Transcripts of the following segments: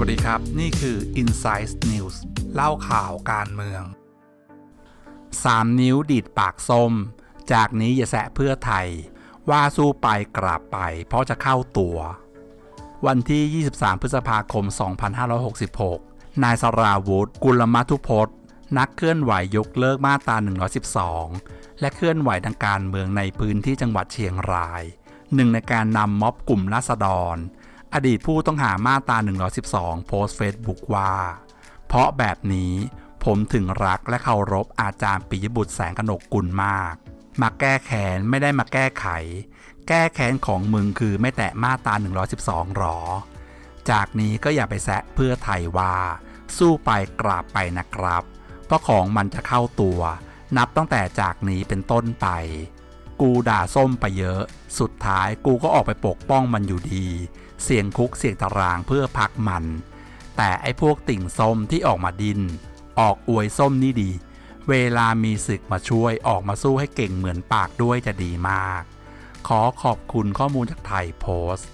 วัสดีครับ นี่คือ Insight News เล่าข่าวการเมือง 3 นิ้วดีดปากส้ม จากนี้อย่าแสะเพื่อไทย ว่าสู้ไปกราบไป เพราะจะเข้าตัว วันที่ 23 พฤษภาคม 2566 นายสราวุธ กุลมัทุพจน์ นักเคลื่อนไหวยกเลิกมาตรา 112 และเคลื่อนไหวทางการเมืองในพื้นที่จังหวัดเชียงราย หนึ่งในการนำม็อบกลุ่มราษฎร อดีตผู้ต้องหามาตรา112 โพสต์เฟซบุ๊กว่า เพราะแบบนี้ผมถึงรักและเคารพอาจารย์ปิยบุตรแสงกนกกุลมาก มาแก้แค้นไม่ได้มาแก้ไข แก้แค้นของมึงคือไม่แตะมาตรา112หรอ จากนี้ก็อย่าไปแซะเพื่อไทยว่า สู้ไปกราบไปนะครับ เพราะของมันจะเข้าตัว นับตั้งแต่จากนี้เป็นต้นไป กูด่าส้มไปเยอะ สุดท้ายกูก็ออกไปปกป้องมันอยู่ดี เสี่ยงคุกเสี่ยงตารางเพื่อพักมัน แต่ไอ้พวกติ่งส้มที่ออกมาดิน ออกอวยส้มนี่ดี เวลามีศึกมาช่วยออกมาสู้ให้เก่งเหมือนปากด้วยจะดีมาก ขอขอบคุณข้อมูลจากไทยโพสต์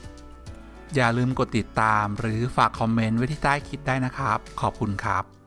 อย่าลืมกดติดตามหรือฝากคอมเมนต์ไว้ที่ใต้คลิปได้นะครับ ขอบคุณครับ